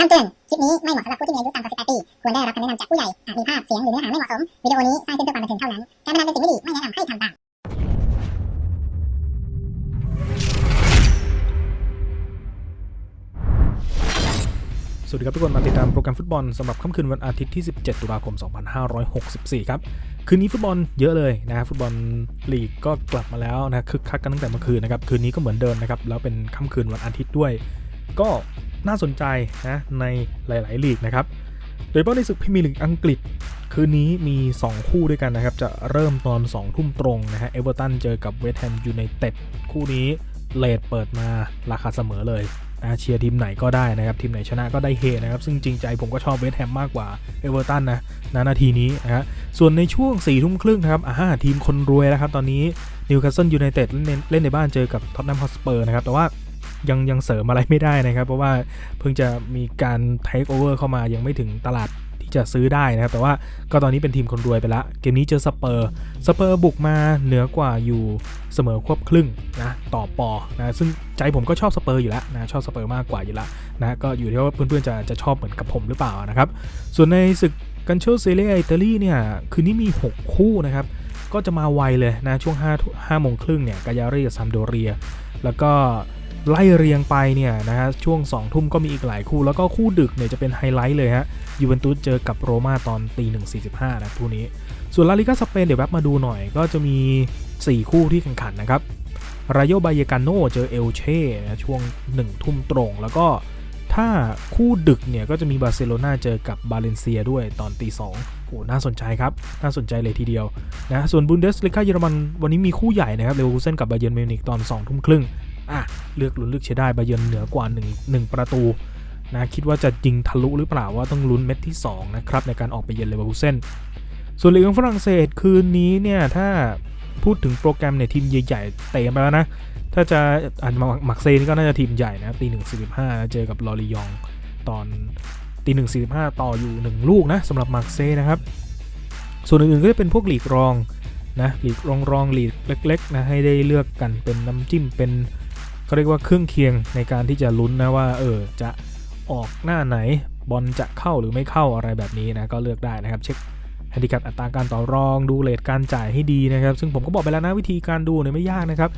คำเตือน คลิปนี้ไม่เหมาะสำหรับผู้ที่มีอายุต่ำกว่า 18 ปี ควรได้รับคำแนะนำจากผู้ใหญ่ อาจมีภาพ เสียง หรือเนื้อหาไม่เหมาะสม วิดีโอนี้สร้างขึ้นเพื่อความบันเทิงเท่านั้น การพนันเป็นสิ่งไม่ดี ไม่แนะนำให้ทำตาม สวัสดีครับทุกคน มาติดตามโปรแกรมฟุตบอลสำหรับค่ำคืนวันอาทิตย์ที่ 17 ตุลาคม 2564 ครับ คืนนี้ฟุตบอลเยอะเลยนะฟุตบอลลีกก็กลับมาแล้วนะคึกคักกันตั้งแต่เมื่อคืนนะครับ คืนนี้ก็เหมือนเดิมนะครับ แล้วเป็นค่ำคืนวันอาทิตย์ด้วย ก็ น่าสนใจนะในหลาย ๆ ลีกนะครับ โดยเฉพาะในศึกพรีเมียร์ลีกอังกฤษ คืนนี้มี 2 คู่ด้วยกันนะครับ จะเริ่มตอน 2 ทุ่มตรงนะฮะเอเวอร์ตันเจอกับเวสต์แฮมยูไนเต็ดคู่นี้เลดเปิดมาราคาเสมอเลยนะเชียร์ทีมไหนก็ได้นะครับ ทีมไหนชนะก็ได้เฮนะครับ ซึ่งจริงใจผมก็ชอบเวสต์แฮมมากกว่าเอเวอร์ตันนะนะนาทีนี้นะฮะส่วนในช่วง4ี่ทุ่มครึ่งนะครับอ่าทีมคนรวยแล้วครับ ตอนนี้นิวคาสเซิลยูไนเต็ดเล่นในบ้านเจอกับท็อตแนมฮอสเปอร์นะครับแต่ว่า ยังยังเสริมอะไรไม่ได้นะครับ เพราะว่าเพิ่งจะมีการเทคโอเวอร์เข้ามายังไม่ถึงตลาดที่จะซื้อได้นะครับ แต่ว่าก็ตอนนี้เป็นทีมคนรวยไปละเกมนี้เจอสเปอร์สเปอร์บุกมาเหนือกว่าอยู่เสมอควบครึ่งนะต่อปอนะซึ่งใจผมก็ชอบสเปอร์อยู่แล้วนะชอบสเปอร์มากกว่าอยู่แล้วนะก็อยู่ที่ว่าเพื่อนๆจะจะชอบเหมือนกับผมหรือเปล่านะครับส่วนในศึกกันโชเซเลียอิตาลีเนี่ยคืนนี้มี 6 คู่นะครับก็จะมาไวเลยนะช่วง5 5โมงครึ่งเนี่ยกายารีกับซัมโดเรีย แล้วก็ ไล่เรียงไปเนี่ยนะฮะช่วง 2 ทุ่มก็มีอีกหลายคู่ แล้วก็คู่ดึกเนี่ยจะเป็นไฮไลท์เลยฮะยูเวนตุสเจอกับโรม่าตอนตีหนึ่งสี่สิบห้านะคู่นี้ ส่วนลาลิกาสเปนเดี๋ยวแวบมาดูหน่อย ก็จะมี 4 คู่ที่แข่งขันนะครับรายโยบายกาโนเจอเอลเช่นะช่วง 1 ทุ่มตรง แล้วก็ถ้าคู่ดึกเนี่ยก็จะมีบาร์เซโลนาเจอกับบาเลนเซียด้วยตอนตีสองโอ้น่าสนใจครับ น่าสนใจเลยทีเดียวนะส่วนบุนเดสลิกาเยอรมันวันนี้มีคู่ใหญ่นะครับเลเวอร์คูเซนกับบาเยิร์นมิวนิกตอน2ทุ่มครึ่ง อะเลือกลุ้นเลือกเชียร์ได้บาเยิร์นเหนือกว่า1 1ประตูนะคิดว่าจะยิงทะลุหรือเปล่าว่าต้องลุ้นเม็ดที่2นะครับในการออกไปเยือนเลเวอร์คูเซนส่วนลีกของฝรั่งเศสคืนนี้เนี่ยถ้าพูดถึงโปรแกรมเนี่ยทีมใหญ่ๆเตะไปแล้วนะ ถ้าจะอ่านมักเซนี่ก็น่าจะทีมใหญ่นะตีหนึ่งสี่สิบห้าเจอกับลอริยองตอนตีหนึ่งสี่สิบห้าต่ออยู่1ลูกนะสำหรับมักเซนะครับ ส่วนอื่นๆก็จะเป็นพวกหลีกรองนะหลีกรองรองหลีกเล็กๆนะให้ได้เลือกกันเป็นน้ำจิ้มเป็น เขาเรียกว่าเครื่องเคียงในการที่จะลุ้นนะว่าเออจะออกหน้าไหนบอลจะเข้าหรือไม่เข้าอะไรแบบนี้นะก็เลือกได้นะครับ เช็คแฮนดิแคปอัตราการต่อรองดูเลทการจ่ายให้ดีนะครับ ซึ่งผมก็บอกไปแล้วนะวิธีการดูเนี่ยไม่ยากนะครับ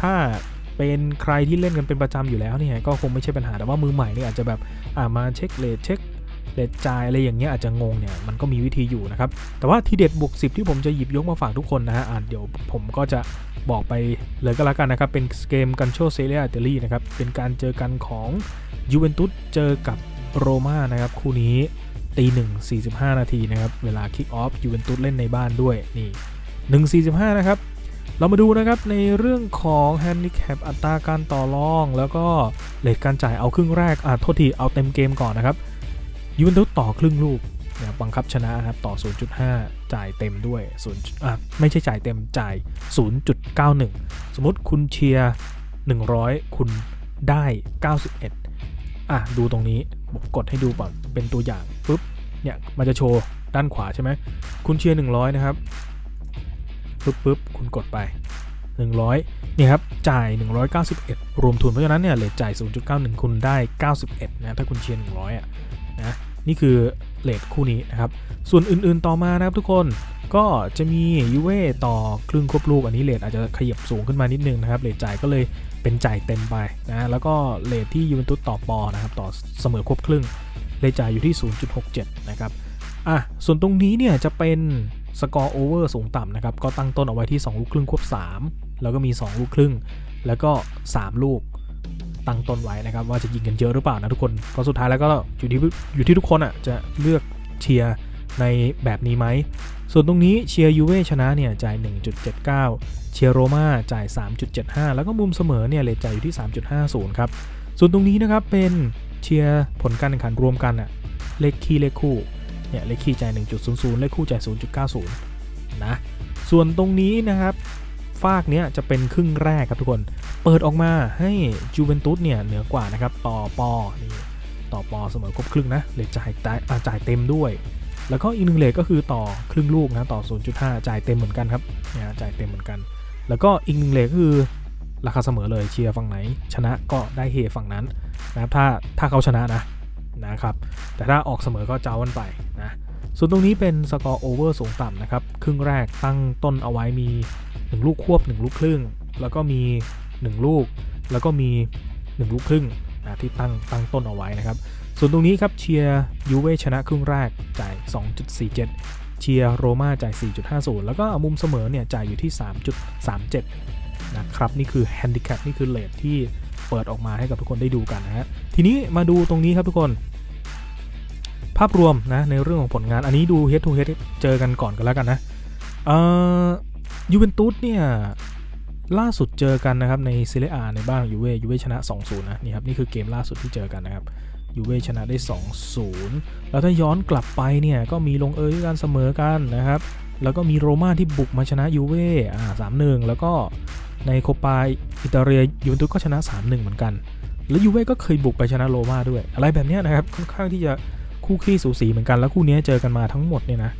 ถ้าเป็นใครที่เล่นกันเป็นประจำอยู่แล้วเนี่ยก็คงไม่ใช่ปัญหาแต่ว่ามือใหม่เนี่ยอาจจะแบบอ่ามาเช็คเลทเช็ค เลทจ่ายอะไรอย่างเงี้ยอาจจะงงเนี่ยมันก็มีวิธีอยู่นะครับ แต่ว่าทีเด็ดบวก10ที่ผมจะหยิบยกมาฝากทุกคนนะฮะอ่าเดี๋ยวผมก็จะบอกไปเลยก็แล้วกันนะครับ เป็นเกมกันโชเซเลียอิตาลีนะครับ เป็นการเจอกันของยูเวนตุสเจอกับโรม่านะครับ คู่นี้ตีหนึ่งสี่สิบห้านาทีนะครับ เวลาคิกออฟยูเวนตุสเล่นในบ้านด้วยนี่หนึ่งสี่สิบห้านะครับเรามาดูนะครับในเรื่องของแฮนดิแคปอัตราการต่อรอง แล้วก็เลทการจ่ายเอาครึ่งแรกอ่าโทษทีเอาเต็มเกมก่อนนะครับ ยูเวนตุสต่อครึ่งลูกนี่ยบังคับชนะครับต่อ 0.5 จ่ายเต็มด้วย0อะไม่ใช่จ่ายเต็มจ่าย 0.91 สมมติคุณเชียร์ 100 คุณได้ 91 อะ ดูตรงนี้ผมกดให้ดูก่อนเป็นตัวอย่างปุ๊บเนี่ยมันจะโชว์ด้านขวาใช่ไหมคุณเชียร์ 100 นะครับปุ๊บปุ๊บคุณกดไป 100เนี่ยครับจ่าย 191 รวมทุนเพราะฉะนั้นเนี่ยเลทจ่าย 0.91 คุณได้ 91 นะถ้าคุณเชียร์ 100อะ นะนี่คือเลทคู่นี้นะครับ ส่วนอื่นๆต่อมานะครับทุกคนก็จะมียูเว่ต่อครึ่งควบลูกอันนี้เลทอาจจะขยับสูงขึ้นมานิดนึงนะครับเลทจ่ายก็เลยเป็นจ่ายเต็มไปนะแล้วก็เลทที่ยูเวนตุสต่อปอนะครับต่อเสมอควบครึ่งเลทจ่ายอยู่ที่ 0.67 นะครับอะส่วนตรงนี้เนี่ยจะเป็นสกอร์โอเวอร์สูงต่ำนะครับก็ตั้งต้นเอาไว้ที่ 2 ลูกครึ่งควบ 3 แล้วก็มี 2 ลูกครึ่ง แล้วก็ 3 ลูก ตั้งต้นไว้นะครับ ว่าจะยิงกันเยอะหรือเปล่านะทุกคนเพราะสุดท้ายแล้วก็อยู่ที่อยู่ที่ทุกคนอะจะเลือกเชียร์ในแบบนี้ไหม ส่วนตรงนี้เชียร์ยูเว่ชนะเนี่ยจ่าย 1.79 เชียร์โรม่าจ่าย 3.75 แล้วก็มุมเสมอเนี่ยเลยจ่ายอยู่ที่ 3.50 ครับ ส่วนตรงนี้นะครับเป็นเชียร์ผลการแข่งขันรวมกันอะเลขคี่เลขคู่ เนี่ยเลขคี่จ่าย 1.00 เลขคู่จ่าย 0.90 นะ ส่วนตรงนี้นะครับ ฟากเนี้ยจะเป็นครึ่งแรกครับทุกคน เปิดออกมาให้จูเวนตุสเนี่ยเหนือกว่านะครับ ต่อปอนี่ต่อปอเสมอครบครึ่งนะเลทจ่ายจ่ายอ่จ่ายเต็มด้วย แล้วก็อีกหนึ่งเลทก็คือต่อครึ่งลูกนะต่อ 0.5 จ่ายเต็มเหมือนกันครับเนี่ยจ่ายเต็มเหมือนกัน แล้วก็อีกหนึ่งเลทก็คือราคาเสมอเลยเชียร์ฝั่งไหน ชนะก็ได้เฮฝั่งนั้นนะครับถ้าถ้าเขาชนะนะนะครับ แต่ถ้าออกเสมอก็เจ้ากันไป ส่วนตรงนี้เป็นสกอร์โอเวอร์สูงต่ำนะครับ ครึ่งแรกตั้งต้นเอาไว้มี 1 ลูกควบ 1 ลูกครึ่ง แล้วก็มี 1 ลูก แล้วก็มี 1 ลูกครึ่งนะที่ตั้งตั้งต้นเอาไว้นะครับ ส่วนตรงนี้ครับเชียร์ยูเว่ชนะครึ่งแรกจ่าย 2.47 เชียร์โรม่าจ่าย 4.50 แล้วก็มุมเสมอเนี่ยจ่ายอยู่ที่ 3.37 นะครับ นี่คือแฮนดิแคปนี่คือเลทที่เปิดออกมาให้กับทุกคนได้ดูกันนะฮะทีนี้มาดูตรงนี้ครับทุกคน ภาพรวมนะในเรื่องของผลงานอันนี้ดู head to head เจอกันก่อนกันแล้วกันนะเอ่อยูเวนตุสเนี่ยล่าสุดเจอกันนะครับในซีเรียอาในบ้านของยูเว่ยูเว่ชนะ 2-0 นะนี่ครับนี่คือเกมล่าสุดที่เจอกันนะครับยูเว่ชนะได้ 2-0 แล้วถ้าย้อนกลับไปเนี่ยก็มีลงเอยด้วยการเสมอกันนะครับแล้วก็มีโรม่าที่บุกมาชนะยูเว่อ่าสามหนึ่งแล้วก็ในโคปาอิตาเลียยูเวนตุสก็ชนะ 3-1 เหมือนกัน แล้วยูเว่ก็เคยบุกไปชนะโรม่าด้วย อะไรแบบนี้นะครับค่อนข้างที่จะ คู่ขี้สูสีเหมือนกันแล้วคู่นี้เจอกันมาทั้งหมดเนี่ยนะ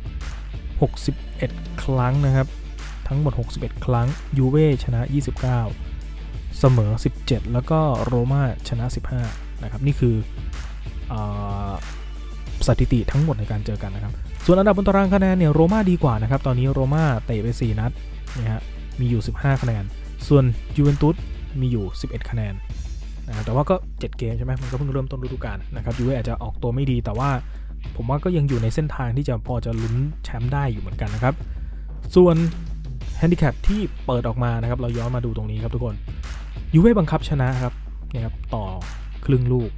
61 ครั้งนะครับ ทั้งหมด 61 ครั้งยูเว่ชนะ 29 เสมอ 17 แล้วก็โรม่าชนะ 15 นะครับ นี่คืออสถิติทั้งหมดในการเจอกันนะครับ ส่วนอันดับบนตารางคะแนนเนี่ยโรม่าดีกว่านะครับ ตอนนี้โรม่าเตะไป 4 นัดนะฮะมีอยู่ 15 คะแนน ส่วนยูเวนตุสมีอยู่ 11 คะแนน นะแต่ว่าก็ 7 เกมใช่ไหมมันก็เพิ่งเริ่มต้นฤดูกาลนะครับยูเวอาจจะออกตัวไม่ดี แต่ว่าผมว่าก็ยังอยู่ในเส้นทางที่จะพอจะลุ้นแชมป์ได้อยู่เหมือนกันนะครับ ส่วนแฮนดิแคปที่เปิดออกมานะครับ เราย้อนมาดูตรงนี้ครับทุกคนยูเว่บังคับชนะครับนี่ครับต่อครึ่งลูก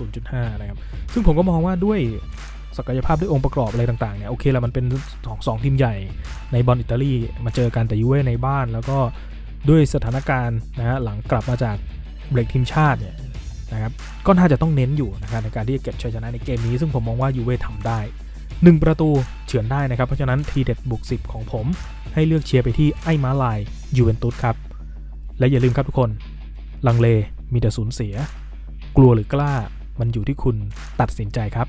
0.5 นะครับ ซึ่งผมก็มองว่าด้วยศักยภาพด้วยองค์ประกอบอะไรต่างๆเนี่ยโอเคแล้วมันเป็นสองสองทีมใหญ่ในบอลอิตาลีมาเจอกันแต่ยูเว่ในบ้าน แล้วก็ด้วยสถานการณ์นะฮะหลังกลับมาจาก เบรกทีมชาติเนี่ยนะครับก็น่าจะต้องเน้นอยู่นะครับในการที่จะเก็บชัยชนะในเกมนี้ ซึ่งผมมองว่ายูเว่ทำได้ 1 ประตูเฉือนได้นะครับ เพราะฉะนั้นทีเด็ดบุก 10 ของผม ให้เลือกเชียร์ไปที่ไอ้ม้าลายยูเวนตุสครับ และอย่าลืมครับทุกคน ลังเลมีแต่สูญเสีย กลัวหรือกล้ามันอยู่ที่คุณตัดสินใจครับ